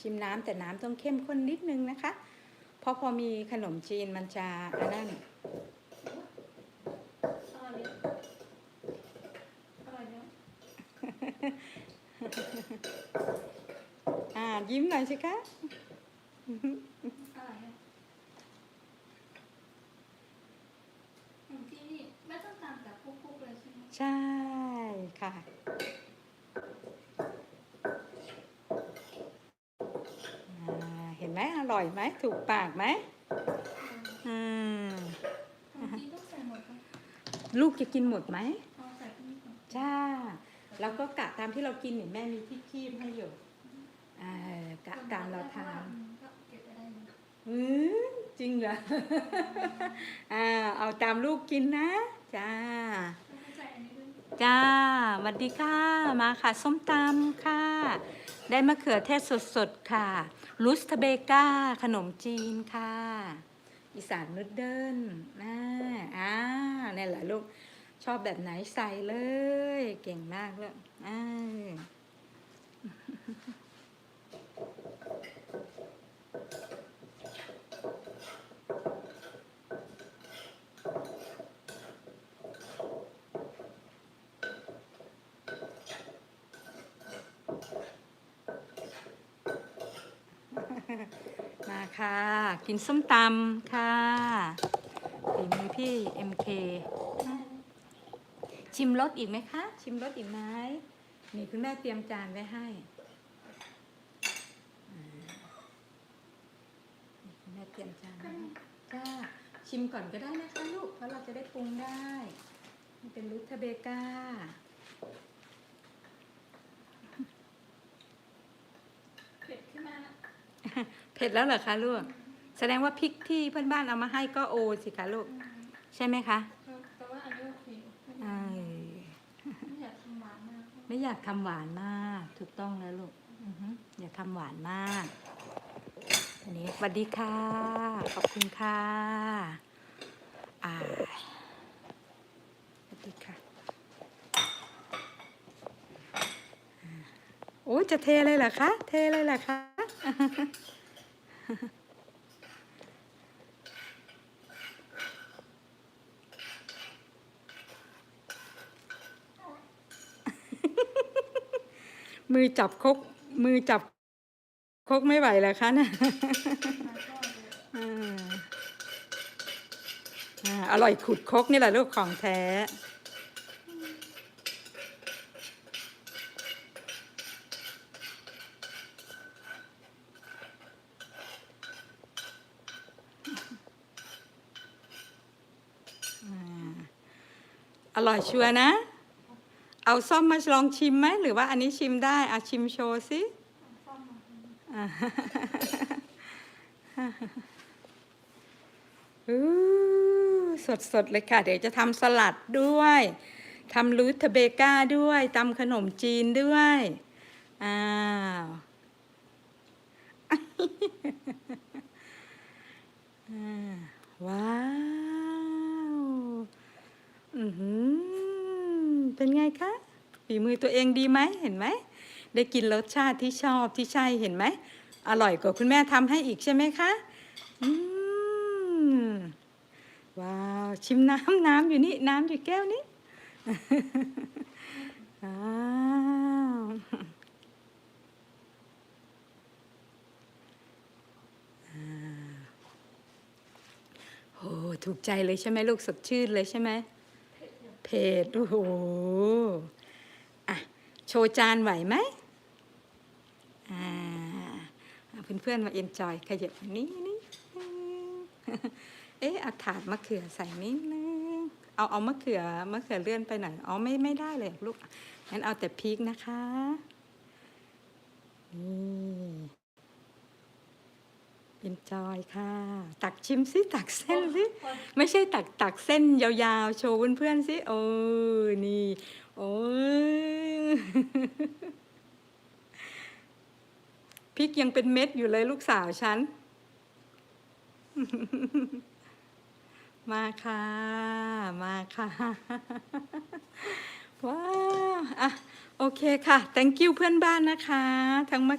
ชิมน้ำแต่น้ำต้องเข้มข้นนิดนึงนะคะ เพราะพอมีขนมจีนมันจะอันนั้นอร่อยดีอร่อยเนาะอ่ายิ้มหน่อยสิคะ อร่อยอะขนมจีนนี่ไม่ต้องตามแบบคุกๆเลยใช่ไหม ใช่ค่ะ อ่า เห็นไหมอ ร่อยไหมถูกปากไหมอืมขนมจีนต้องใส่หมดไหมลูกจะกินหมดไหมเอาใส่ที่นี่ก่อนจ้า แล้วก็กะตามที่เรากินเห็นแม่มีที่คีบให้อยู่อ่ากะตามเราทานก็เก็บไว้ได้เลยอืมจริงเหรออ่าเอาตามลูกกินนะ จ้าแล้วก็ใส่อันนี้ด้วยจ้าสวัสดีค่ะ มาค่ะ ส้มตำค่ะ ได้มะเขือเทศสดๆค่ะ ลุสทเบกาขนมจีนค่ะ อีสานนุดเดิลน่าอ่านี่ยแหละลูก ชอบแบบไหนใส่เลย เก่งมากเลยอ่า ค่ะ กินส้มตำค่ะฝีมือพี่ MK ชิมรสอีกไหมคะ ชิมรสอีกไหมนี่คุณแม่เตรียมจานไว้ให้คุณแม่เตรียมจานจ้าชิมก่อนก็ได้นะคะลูก เพราะเราจะได้ปรุงได้นี่เป็นรุทเบก้า เผ็ดขึ้นมาแล้ว เผ็ดแล้วเหรอคะลูก แสดงว่าพริกที่เพื่อนบ้านเอามาให้ก็โอสิคะลูก ใช่ไหมคะ แต่ว่าอันนี้โอเคไม่เออยากอไม่อยากทำหวานมาก ไม่อยากทำหวานมาก ถูกต้องแล้วลูกอือฮึอย่าทำหวานมากอันนี้สวัสดีค่ะ ขอบคุณค่ะอ่าสวัสดีค่ะอ่าโอ้ยจะเทเลยเหรอคะ เทเลยเหรอคะ มือจับคกมือจับคกไม่ไหวแล้วคะนะออร่อยขุดคกนี่แหละลูกของแท้ อร่อยชัวร์นะ เอาซ่อมมาลองชิมไหมหรือว่าอันนี้ชิมได้เอาชิมโชว์สิอมมาอ่าอู้สดสดเลยค่ะ เดี๋ยวจะทำสลัดด้วยทำลูทเบก้าด้วยตำขนมจีนด้วย อ้าว อ่าว้าว อือหือ เป็นไงคะฝีมือตัวเองดีไหมเห็นไหม ได้กินรสชาติที่ชอบที่ใช่เห็นไหม อร่อยกว่าคุณแม่ทำให้อีกใช่ไหมคะอืมว้าว ชิมน้ำน้ำอยู่นี่ น้ำอยู่แก้วนี้ว้าวอ่าโอ้ถูกใจเลยใช่ไหมลูกสดชื่นเลยใช่ไหม เผ็ดอยู่เผ็ดโอ้โหอะโชว์จานไหวไหมอ่าเอาเพื่อนๆมาเอนจอยขยับนี้นี่เอ๊ะเอาถาดมะเขือใส่นิดนึงเอาเอามะเขือมะเขือเลื่อนไปหน่อยอ๋อไม่ไม่ได้เลยลูกงั้นเอาแต่พริกนะคะนี่ เอนจอยค่ะ ตักชิมสิตักเส้นสิไม่ใช่ตักตักเส้นยาวๆ โชว์เพื่อนๆสิโอ้นี่ โอ้พริกยังเป็นเม็ดอยู่เลยลูกสาวฉัน มาค่ะ มาค่ะ ว้าว อะ โอเคค่ะ thank you เพื่อนบ้านนะคะ ทั้งมะ